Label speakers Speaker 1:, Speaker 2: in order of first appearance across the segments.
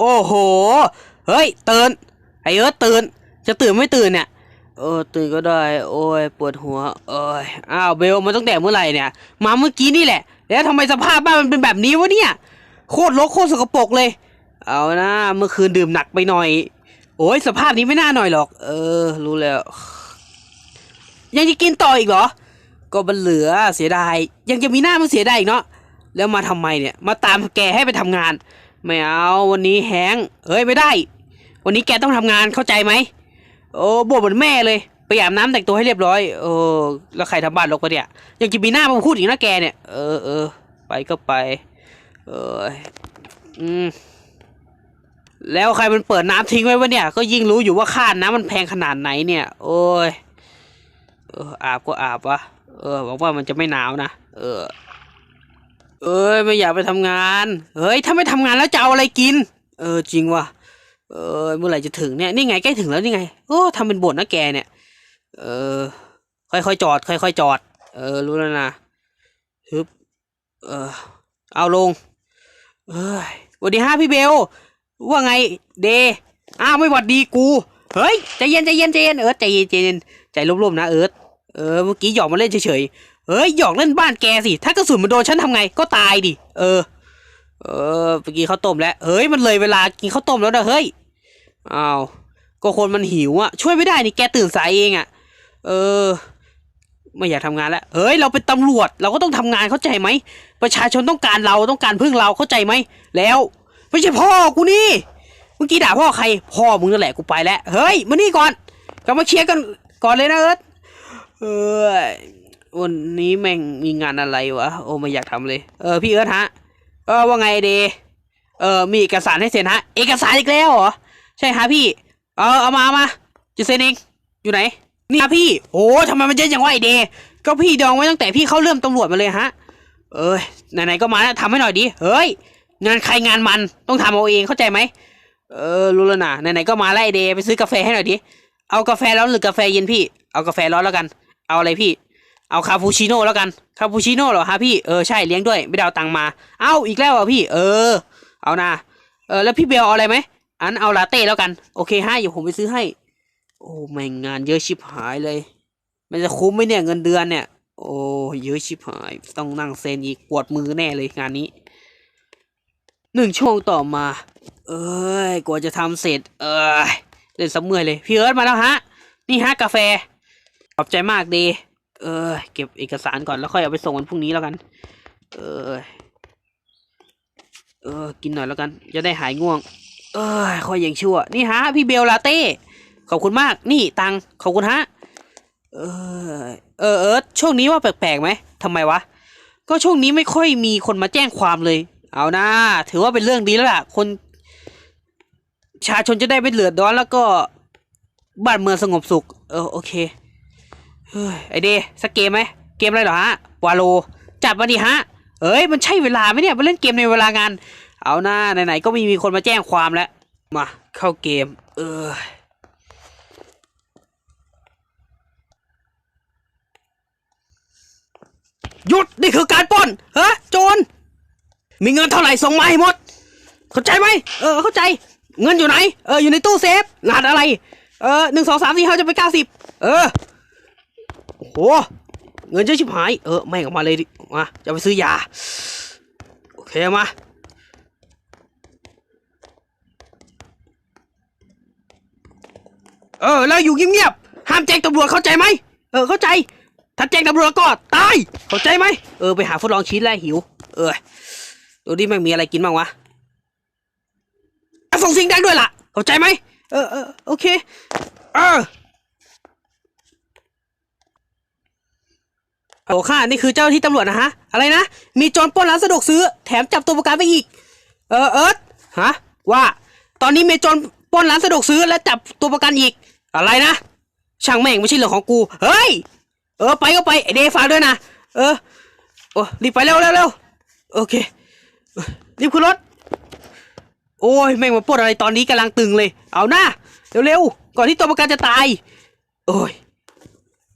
Speaker 1: โอ้โห เฮ้ยตื่นไอเอิร์ธตื่น จะตื่นไม่ตื่นเนี่ยเออตื่นก็ได้ โอ้ยปวดหัวเอ้ยอ้าวเบลมันตั้งแต่เมื่อไหร่เนี่ย มาเมื่อกี้นี่แหละ แล้วทำไมสภาพบ้านมันเป็นแบบนี้วะเนี่ยโคตรรกโคตรสกปรกเลย เอานะเมื่อคืนดื่มหนักไปหน่อย โอ้ยสภาพนี้ไม่น่าหน่อยหรอก เออ รู้แล้ว ยังจะกินต่ออีกเหรอ ก็มันเหลือเสียดาย ยังจะมีหน้ามันเสียดายอีกเนาะแล้วมาทำไมเนี่ย มาตามแกให้ไปทำงาน ไม่เอาวันนี้แฮงเฮ้ยไม่ได้ วันนี้แกต้องทำงานเข้าใจไหมโอ้บ่นเหมือนแม่เลยไปอาบน้ำแต่งตัวให้เรียบร้อยเออแล้วใครทำบ้านรกปะเนี่ยยังจะมีหน้ามาพูดอีกนะแกเนี่ยเออเออไปก็ไป เอออืมแล้วใครมันเปิดน้ำทิ้งไว้วะเนี่ย ก็ยิ่งรู้อยู่ว่าค่าน้ำมันแพงขนาดไหนเนี่ย โอ้ยเอออาบก็อาบวะเออหวังว่ามันจะไม่หนาวนะเออ เอ้ยไม่อยากไปทำงานเฮ้ยถ้าไม่ทำงานแล้วจะเอาอะไรกิน เออจริงว่ะเออเมื่อไหร่จะถึงเนี่ยนี่ไงใกล้ถึงแล้วนี่ไงโอ้ทำเป็นบ่นนะแกเนี่ย เออ ค่อยๆจอด ค่อยๆจอด เออรู้แล้วนะฮึบเออเอาลงเอ้ยสวัสดีฮะพี่เบล ว่าไงเดอ้าวไม่หวัดดีกู เฮ้ยใจเย็นใจเย็นใจเย็นเออใจเย็นใจเย็นใจร่มๆนะเอิร์ธเออเมื่อกี้หยอกมาเล่นเฉยๆ เฮ้ยหยอกเล่นบ้านแกสิ ถ้ากระสุนมันโดนฉันทำไงก็ตายดิ เออ เออไปกินข้าวต้มแล้ว เฮ้ยมันเลยเวลากินข้าวต้มแล้วนะเฮ้ย อ้าว ก็คนมันหิวอะช่วยไม่ได้นี่แกตื่นสายเองอะเออ ไม่อยากทำงานแล้ว เฮ้ยเราเป็นตำรวจ เราก็ต้องทำงานเข้าใจไหม ประชาชนต้องการเราต้องการพึ่งเราเข้าใจไหม แล้ว ไม่ใช่พ่อกูนี่ เมื่อกี้ด่าพ่อใคร พ่อมึงนั่นแหละกูไปแล้ว เฮ้ยมานี่ก่อนกลับมาเคลียร์กันก่อนเลยนะเอิร์ธเออ วันนี้แม่งมีงานอะไรวะ โอ้ไม่อยากทำเลย เออพี่เอิร์ธฮะ เออว่าไงเดเออมีเอกสารให้เซ็นฮะ เอกสารอีกแล้วเหรอ ใช่ฮะพี่ เออเอามามาจะเซ็นเองอยู่ไหน นี่ฮะพี่ โอ้ทำไมมันเยอะอย่างว่าไอเดก็พี่ดองไว้ตั้งแต่พี่เข้าเริ่มตำรวจมาเลยฮะ เอ้ยไหนๆก็มาแล้วทำให้หน่อยดิ เฮ้ย งานใครงานมันต้องทำเอาเองเข้าใจไหม เออรู้แล้วนะไหนๆก็มาแล้วไอเดไปซื้อกาแฟให้หน่อยดิ เอากาแฟร้อนหรือกาแฟเย็นพี่ เอากาแฟร้อนแล้วกัน เอาอะไรพี่ เอาคาปูชิโน่แล้วกันคาปูชิโน่เหรอฮะพี่เออใช่เลี้ยงด้วยไม่ได้เอาตังมา เอาอีกแล้วอะพี่ เออ เอานะเออแล้วพี่เบลเอาอะไรไหมอันเอาลาเต้แล้วกันโอเคฮะเดี๋ยวผมไปซื้อให้ โอ้แม่งงานเยอะชิบหายเลย มันจะคุ้มไหมเนี่ยเงินเดือนเนี่ย โอ้เยอะชิบหาย ต้องนั่งเซ็นอีกปวดมือแน่เลยงานนี้หนึ่งช่วงต่อมา เอ้ยกว่าจะทำเสร็จ เอ้ยเล่นสะเมื่อยเลย พี่เอิร์ธมาแล้วฮะ นี่ฮะกาแฟ ขอบใจมากดี เออ เก็บเอกสารก่อนแล้วค่อยเอาไปส่งวันพรุ่งนี้แล้วกัน เออ เออ กินหน่อยแล้วกัน จะได้หายง่วง เออค่อยยังชั่ว นี่ฮะ พี่เบลลาเต้ ขอบคุณมาก นี่ตัง ขอบคุณฮะ เออ เออเออช่วงนี้ว่าแปลกๆไหมทำไมวะ ก็ช่วงนี้ไม่ค่อยมีคนมาแจ้งความเลย เอานะ ถือว่าเป็นเรื่องดีแล้วล่ะ คนชาชนจะได้ไม่เดือดร้อนแล้วก็บ้านเมืองสงบสุข เออโอเค เฮ้ยไอเดสักเกมไหมเกมอะไรเหรอฮะวาโลจัดมาดิฮะ เอ้ยมันใช่เวลาไหมเนี่ยมาเล่นเกมในเวลางาน เอาหน้าไหนๆก็ม่มีคนมาแจ้งความแล้วมาเข้าเกม เออหยุดนี่คือการปล้นฮะโจรมีเงินเท่าไหร่ส่งมาให้หมด เข้าใจไหมเออเข้าใจ เงินอยู่ไหน เอออยู่ในตู้เซฟรหัสอะไร เออหนึ่งสองสามสี่ห้าจะไปเก้าสิบเออ อ้เงินเยอะชิบหาย เออแม่ออกมาเลยดิ มา จะไปซื้อยา โอเค มา เออ แล้วอยู่เงียบๆ ห้ามแจ้งตำรวจเข้าใจไหม เออ เข้าใจ ถ้าแจ้งตำรวจก็ตาย เข้าใจไหม เออ ไปหาฟุตลองชีสแล้วหิว เออดูดิแม่มีอะไรกินบ้างวะอะส่งสิ่งดังด้วยล่ะ เข้าใจไหม เออเออโอเค เออ โอ้ค่ะนี่คือเจ้าที่ตำรวจนะฮะ อะไรนะ มีโจรปล้นร้านสะดวกซื้อ แถมจับตัวประกันไปอีก เออเอิร์ธฮะ ว่า ตอนนี้มีโจรปล้นร้านสะดวกซื้อและจับตัวประกันอีก อะไรนะ ช่างแม่งไม่ใช่เรื่องของกู เฮ้ย เออไปก็ไปไอเดย์ฝาด้วยนะ เออ โอ้รีบไปเร็วเร็วเร็วโอเค รีบขึ้นรถ โอ้ยแม่งมาปล้นอะไรตอนนี้กำลังตึงเลย เอาหน้าเร็วๆ ก่อนที่ตัวประกันจะตาย โอ้ย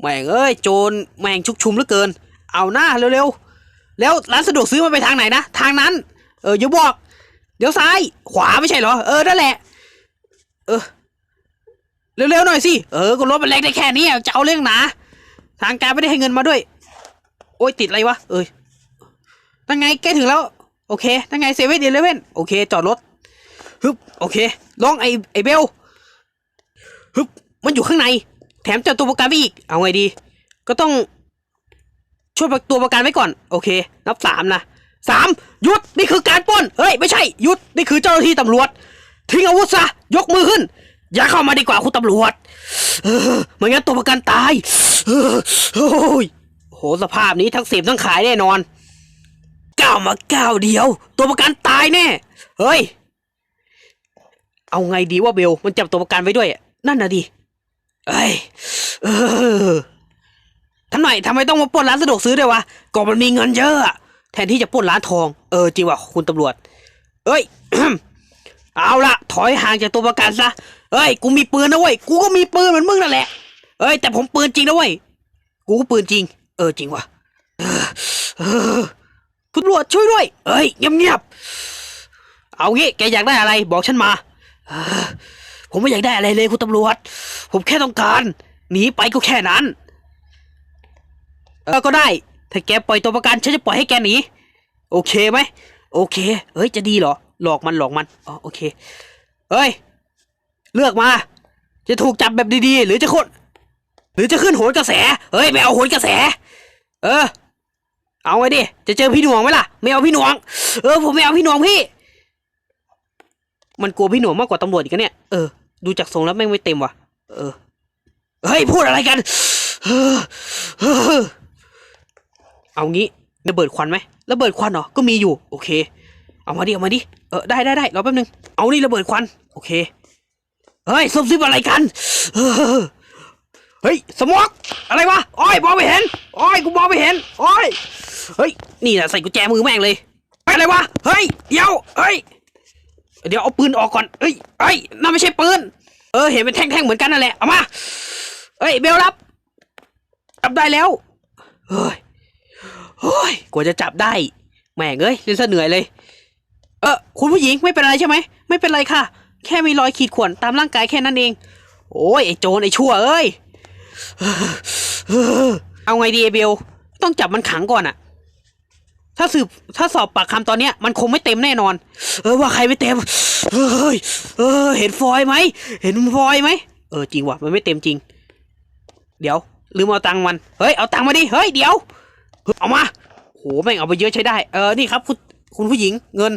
Speaker 1: แม่งเอ้ยโจรแม่งชุกชุมเหลือเกิน เอาหน้าเร็วๆแล้วร้านสะดวกซื้อมันไปทางไหนนะทางนั้น เอออย่าบอก เดี๋ยวซ้ายขวาไม่ใช่เหรอเออนั่นแหละ เออเร็วๆหน่อยสิเออก็รถมันเล็กได้แค่นี้จะเอาเรื่องหนาทางการไม่ได้ให้เงินมาด้วย โอ้ยติดอะไรวะเอ้ยนั่นไงใกล้ถึงแล้ว โอเคนั่นไงเซเว่นเดลเว่นโอเค จอดรถฮึบโอเคลองไอไอเบลฮึบมันอยู่ข้างใน แถมจับตัวประกันไปอีก เอาไงดี ก็ต้อง ช่วยตัวประกันไว้ก่อน โอเค นับสามนะสามหยุด นี่คือการปล้น เฮ้ย ไม่ใช่ หยุด นี่คือเจ้าหน้าที่ตำรวจ ทิ้งอาวุธซะ ยกมือขึ้น อย่าเข้ามาดีกว่าคุณตำรวจเออไม่งั้นตัวประกันตายเออโอ้ยโห สภาพนี้ทั้งเสพทั้งขายแน่นอนก้าวมาก้าวเดียว ตัวประกันตายแน่ เฮ้ย เอาไงดีว่าเบล มันจับตัวประกันไว้ด้วย นั่นนะดิ เอ้ยเออทำไมทำไมต้องมาปล้นร้านสะดวกซื้อด้วยวะก็มันมีเงินเยอะอะแทนที่จะปล้นร้านทองเออจริงว่ะคุณตำรวจ เอ้ย เอาละถอยห่างจากตัวประกันซะเอ้ย กูมีปืนนะเว้ยกูก็มีปืนเหมือนมึงนั่นแหละเอ้ย แต่ผมปืนจริงนะเว้ยกูก็ปืนจริง เออจริงว่ะเออเออคุณตำรวจช่วยด้วย เอ้ยเงียบๆเอางี้แกอยากได้อะไรบอกฉันมา เออ ผมไม่อยากได้อะไรเลยคุณตำรวจ ผมแค่ต้องการหนีไปก็แค่นั้น เออก็ได้ ถ้าแกปล่อยตัวประกันฉันจะปล่อยให้แกหนี โอเคไหม โอเค เฮ้ย จะดีเหรอ หลอกมันหลอกมัน อ๋อ โอเค เฮ้ย เลือกมา จะถูกจับแบบดีๆ หรือจะคนหรือจะขึ้นโหนกระแส เฮ้ย ไม่เอาโหนกระแส เออ เอาไงดิ จะเจอพี่หน่วงไหมล่ะ ไม่เอาพี่หน่วง เออ ผมไม่เอาพี่หน่วงพี่ มันกลัวพี่หน่วงมากกว่าตำรวจอีกนะเนี่ย เออ ดูจากทรงแล้วแม่งไม่เต็มว่ะ เออ เฮ้ย พูดอะไรกัน เอางี้ระเบิดควันไหมระเบิดควันเหรอ ก็มีอยู่ โอเค เอามาดิ เอามาดิ เออ ได้ได้ได้รอแป๊บนึง เอานี่ระเบิดควัน โอเค เฮ้ยซุบซิบอะไรกันเออเฮ้ย สมอกอะไรวะ อ้อยมองไม่เห็น อ้อยกูมองไม่เห็น อ้อย เฮ้ย นี่แหละใส่กุญแจมือแม่งเลย อะไรวะ เฮ้ย เดี๋ยว เฮ้ย เดี๋ยวเอาปืนออกก่อนเฮ้ยเฮ้ยนั่นไม่ใช่ปืน เออ เห็นเป็นแท่งๆเหมือนกันนั่นแหละ เอามาเฮ้ย เบลรับ จับได้แล้ว เฮ้ย เฮ้ย กว่าจะจับได้ แม่งเอ้ยเล่นซะเหนื่อยเลย เออ คุณผู้หญิงไม่เป็นไรใช่ไหม ไม่เป็นไรค่ะ แค่มีรอยขีดข่วนตามร่างกายแค่นั้นเอง โอ้ย ไอ้โจรไอ้ชั่วเอ้ย เอาไงดีไอ้เบล ต้องจับมันขังก่อนอะ ถ้าสืบถ้าสอบปากคำตอนเนี้ยมันคงไม่เต็มแน่นอน เออว่าใครไม่เต็มเฮ้ยเออ เห็นฟอยไหมเห็นฟอยไหมเออจริงว่ะมันไม่เต็มจริง เดี๋ยวลืมเอาตังค์มันเฮ้ยเอาตังค์มาดิเฮ้ยเดี๋ยวเอามาโหแม่งเอาไปเยอะใช้ได้เออนี่ครับคุณคุณผู้หญิงเงิน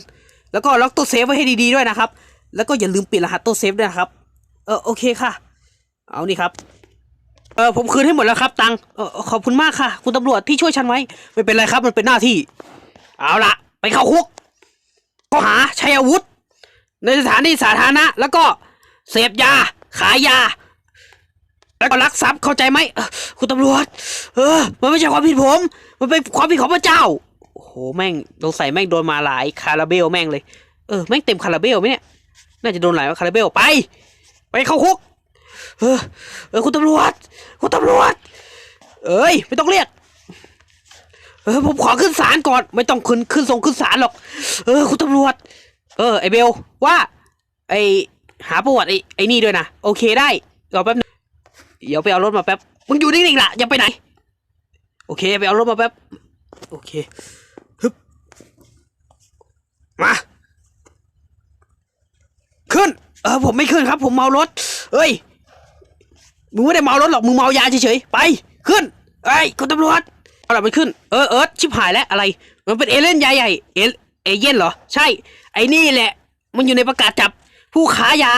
Speaker 1: แล้วก็ล็อกตู้เซฟไว้ให้ดีๆด้วยนะครับ แล้วก็อย่าลืมปิดรหัสตู้เซฟด้วยนะครับเออโอเคค่ะ เอานี่ครับ เออผมคืนให้หมดแล้วครับ ตังเออขอบคุณมากค่ะ คุณตำรวจที่ช่วยฉันไว้ ไม่เป็นไรครับมันเป็นหน้าที่ เอาละไปเข้าคุกข้อหาใช้อาวุธ ในสถานที่สาธารณะ แล้วก็เสพยา ขายยา แล้วก็ลักทรัพย์เข้าใจไหมคุณตำรวจ เออ มันไม่ใช่ความผิดผม มันเป็นความผิดของพระเจ้าโอ้โหแม่งสงสัยแม่งโดนมาหลายคาราเบลแม่งเลยเออแม่งเต็มคาราเบลไหมเนี่ยน่าจะโดนหลายคาราเบลไป ไปเข้าคุก เออเออคุณตำรวจ คุณตำรวจ เอ้ย ไม่ต้องเรียก เออผมขอขึ้นศาลก่อน ไม่ต้องขึ้นขึ้นส่งขึ้นศาลหรอก เออ คุณตำรวจ เออ ไอเบล ว่า ไอหาประวัติไอไอนี่ด้วยนะ โอเคได้รอแป๊บนึงเดี๋ยวไปเอารถมาแป๊บ มึงอยู่นิ่งๆล่ะ อย่าไปไหน โอเค ไปเอารถมาแป๊บ โอเคฮึบมา ขึ้น เออ ผมไม่ขึ้นครับ ผมเมารถ เอ้ย มึงไม่ได้เมารถหรอก มึงเมายาเฉยๆ ไป ขึ้นเอ้คุณตำรวจ เอาละมันขึ้น เออเออชิบหายแล้วอะไร มันเป็นเอเลี่ยนใหญ่ใหญ่ เอเอเย่นเหรอ ใช่ ไอ้นี่แหละ มันอยู่ในประกาศจับผู้ค้ายา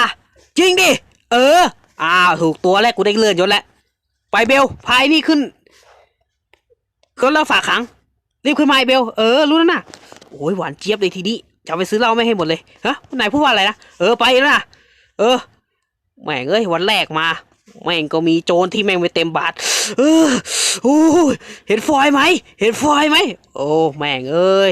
Speaker 1: จริงดิ เออ อ้าวถูกตัวแล้วกูได้เลื่อนยศแล้ว ไปเบล พายนี่ขึ้น ก็เล่าฝากขัง รีบขึ้นมาไอ้เบล เออ รู้แล้วนะโอ้ยหวานเจี๊ยบเลยทีนี้จะไปซื้อเหล้าไม่ให้หมดเลย ฮะนายพูดว่าอะไรนะ เออ ไปแล้วนะ เออ แหม่งเอ้ย วันแรกมา แม่งก็มีโจรที่แม่งไปเต็มบาทเออโอ้เห็นฟอยไหม เห็นฟอยไหม โอ้ แม่งเอ้ย